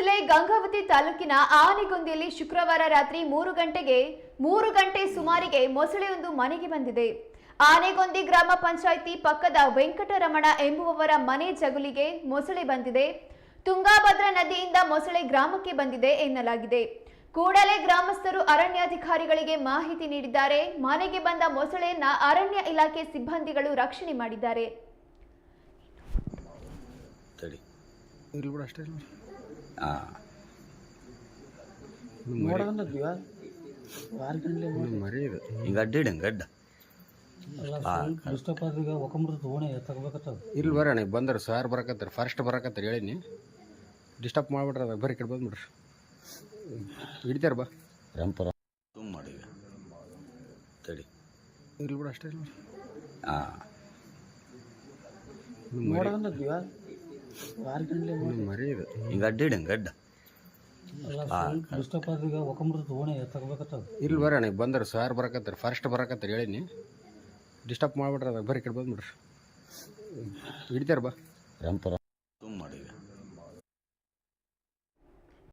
ಜಿಲ್ಲೆ ಗಂಗಾವತಿ ತಾಲೂಕಿನ ಆನೆಗೊಂದಿಯಲ್ಲಿ ಶುಕ್ರವಾರ ರಾತ್ರಿ ಮೂರು ಗಂಟೆಗೆ ಮೂರು ಗಂಟೆ ಸುಮಾರಿಗೆ ಮೊಸಳೆಯೊಂದು ಮನೆಗೆ ಬಂದಿದೆ. ಆನೆಗೊಂದಿ ಗ್ರಾಮ ಪಂಚಾಯಿತಿ ಪಕ್ಕದ ವೆಂಕಟರಮಣ ಎಂಬುವವರ ಮನೆ ಜಗುಲಿಗೆ ಮೊಸಳೆ ಬಂದಿದೆ. ತುಂಗಾಭದ್ರಾ ನದಿಯಿಂದ ಮೊಸಳೆ ಗ್ರಾಮಕ್ಕೆ ಬಂದಿದೆ ಎನ್ನಲಾಗಿದೆ. ಕೂಡಲೇ ಗ್ರಾಮಸ್ಥರು ಅರಣ್ಯಾಧಿಕಾರಿಗಳಿಗೆ ಮಾಹಿತಿ ನೀಡಿದ್ದಾರೆ. ಮನೆಗೆ ಬಂದ ಮೊಸಳೆಯನ್ನ ಅರಣ್ಯ ಇಲಾಖೆ ಸಿಬ್ಬಂದಿಗಳು ರಕ್ಷಣೆ ಮಾಡಿದ್ದಾರೆ. ಮರಿ. ಇದು. ಹಿಂಗೆ ಅಡ್ಡ. ಇರ್ಲಿ ಬರ್ರಿ ಅಣ್ಣ ಬಂದ್ರೆ ಸಾರ್ ಬರಕತ್ತಾರೆ ಫಸ್ಟ್ ಬರಕತ್ತಾರೆ ಹೇಳಿನಿ. ಡಿಸ್ಟರ್ಬ್ ಮಾಡ್ಬಿಟ್ರೆ ಅದಾಗ ಬರೀ ಕಡೆ ಬಂದ್ಬಿಡ್ರಿ. ಹಿಡಿತಾರ ಬಾ. ರಂಪರ. ತುಂಬ ಮಾಡಿವೆ ತಡಿ. ಇಲ್ಲಿ ಬಿಡು ಅಷ್ಟೇ ಇಲ್ಲ ಹಾಂ ಮರಿ ಇದು. ಹಿಂಗೆ ಅಡ್ಡ ಇಡಂಗೆ ತಗೋಬೇಕತ್ತದ. ಇರ್ಲಿ ಬರ್ರಿ ಅಣ್ಣ ಬಂದ್ರೆ ಸಾರ್ ಬರಕತ್ತಾರೆ ಫಸ್ಟ್ ಬರಕತ್ತಾರೆ ಹೇಳೀನಿ. ಡಿಸ್ಟರ್ಬ್ ಮಾಡ್ಬಿಟ್ರೆ ಅದಾಗ ಬರೀ ಕಡೆ ಬಂದ್ಬಿಡ್ರಿ ಹಿಡಿತಾರ ಬಾ. ರಂಪರ